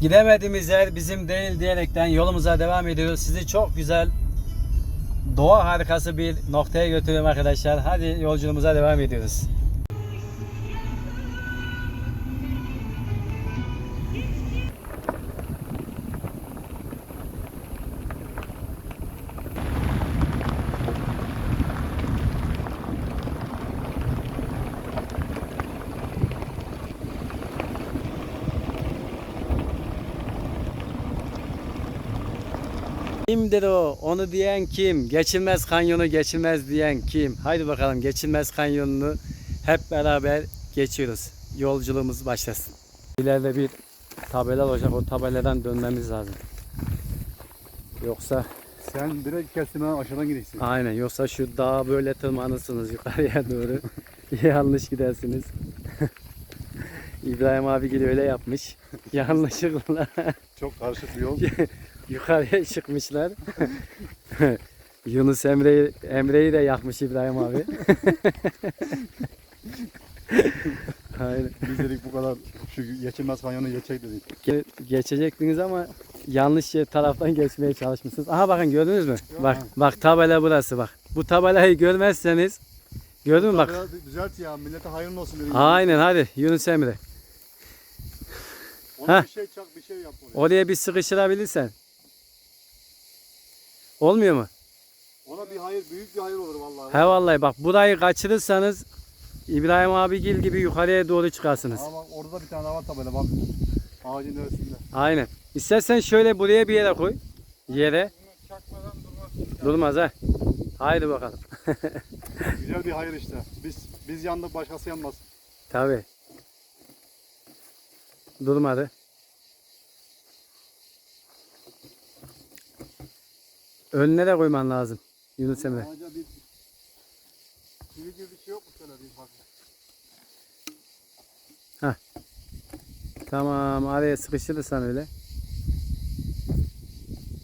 Gidemediğimiz yer bizim değil diyerekten yolumuza devam ediyoruz. Sizi çok güzel doğa harikası bir noktaya götürüyorum arkadaşlar. Hadi yolculuğumuza devam ediyoruz. Kimdir o? Onu diyen kim? Geçilmez kanyonu geçilmez diyen kim? Haydi bakalım geçilmez kanyonunu hep beraber geçiyoruz. Yolculuğumuz başlasın. İleride bir tabela olacak. O tabeladan dönmemiz lazım. Yoksa Sen direkt kesime aşağıdan gidiyorsun. aynen yoksa şu dağa böyle tırmanırsınız yukarıya doğru. Yanlış gidersiniz. İbrahim abi gibi öyle yapmış. Yanlışlıkla. Çok karışık bir yol. yukarıya çıkmışlar. Yunus Emre'yi Emre'yi de yakmış İbrahim abi. Biz dedik bu kadar şu geçilmez kanyonu geçecek dedik. Ge- geçecektiniz ama yanlış yer- taraftan geçmeye çalışmışsınız. Aha bakın gördünüz mü? Bak bak tabela burası bak. Bu tabelayı görmezseniz gördün mü bak. Biraz düzelt ya millete hayırlı olsun dedik. Aynen hadi Yunus Emre. Ona Heh. bir şey çak bir şey yap oraya. Oraya bir sıkıştırabilirsen. Olmuyor mu? Ona bir hayır büyük bir hayır olur vallahi. He vallahi bak burayı kaçırırsanız İbrahim abigil gibi yukarıya doğru çıkarsınız. Ama orada da bir tane var tabela bak. Ağacın arasında. Aynen. İstersen şöyle buraya bir yere koy. Yere. Çakmadan durmaz. Durmaz ha. Haydi bakalım. Güzel bir hayır işte. Biz biz yandık başkası yanmaz. Tabi. Durmadı. Önüne de koyman lazım. Yunus Emre. Ağaca bir çivi gibi bir şey yok mu şöyle bir bak. Tamam araya sıkıştırırsan öyle.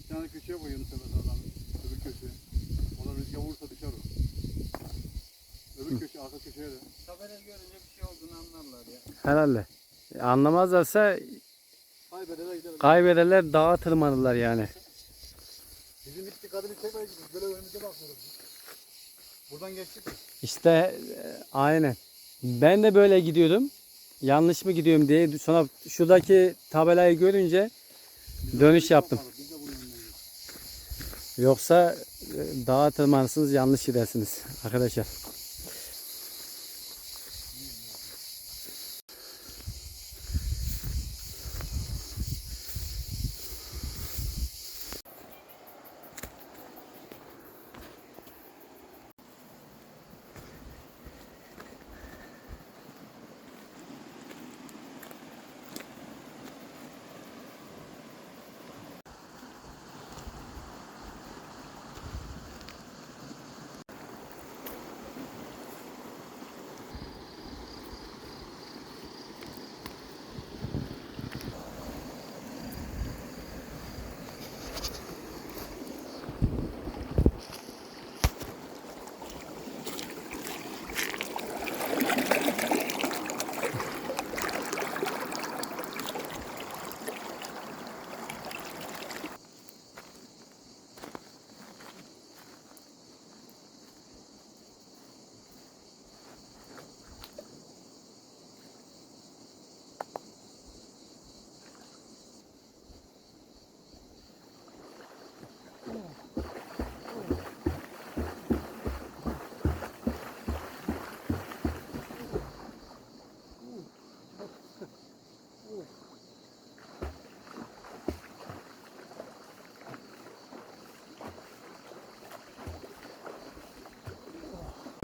Bir tane köşeye koy Yunus Emre sağdan. Öbür köşeye. Ona rüzgar vurursa düşer o. Öbür köşe arka köşeye de. Tabela görünce bir şey olduğunu anlarlar ya. Herhalde. E, Anlamazlarsa Kaybedene gidelim. kaybederler dağa tırmanırlar yani. Bizim hiç dikkatini çekmedi. Biz böyle önümüze bakıyoruz. Buradan geçtik? İşte e, aynen. Ben de böyle gidiyordum. Yanlış mı gidiyorum diye sonra şuradaki tabelayı görünce dönüş yaptım. Yoksa e, dağa tırmanırsınız yanlış gidersiniz arkadaşlar.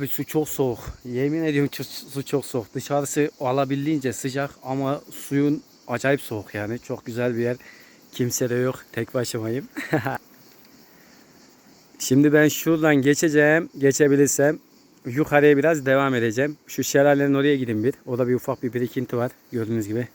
Abi su çok soğuk. Yemin ediyorum su çok soğuk. Dışarısı alabildiğince sıcak ama suyun acayip soğuk yani. Çok güzel bir yer. Kimse de yok. Tek başımayım. Şimdi ben şuradan geçeceğim. Geçebilirsem yukarıya biraz devam edeceğim. Şu şelalenin oraya gidin bir. Orada bir ufak bir birikinti var. Gördüğünüz gibi.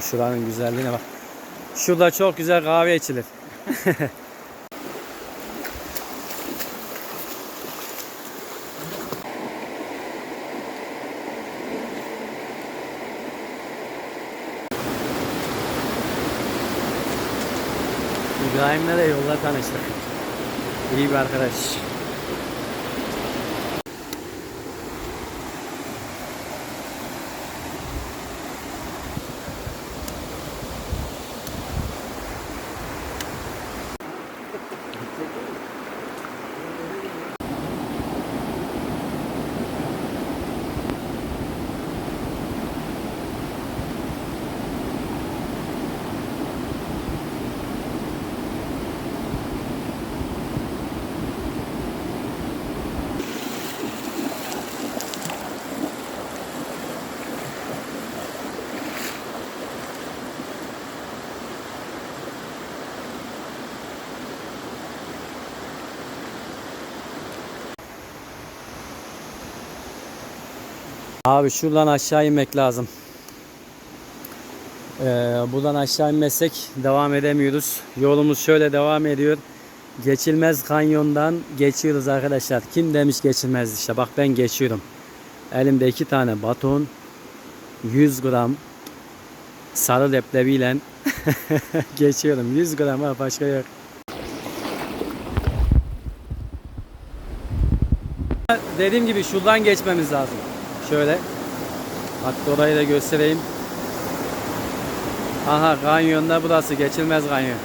Abi şuranın güzelliğine bak. Şurada çok güzel kahve içilir. İbrahim'le de yolda tanıştık. İyi bir arkadaş. Abi şuradan aşağı inmek lazım. Ee, buradan aşağı inmezsek devam edemiyoruz. Yolumuz şöyle devam ediyor. Geçilmez kanyondan geçiyoruz arkadaşlar. Kim demiş geçilmez işte. Bak ben geçiyorum. Elimde iki tane baton. 100 gram sarı leblebiyle geçiyorum. 100 gram ha başka yok. Dediğim gibi şuradan geçmemiz lazım. Şöyle. Hatta orayı da göstereyim. Aha kanyonda burası geçilmez kanyon.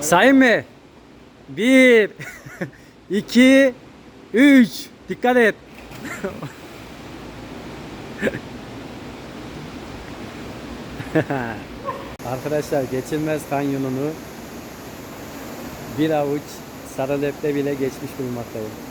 Sayın mı? Bir, iki, üç. Dikkat et. Arkadaşlar geçilmez kanyonunu bir avuç sarı lepte bile geçmiş bulunmaktayım.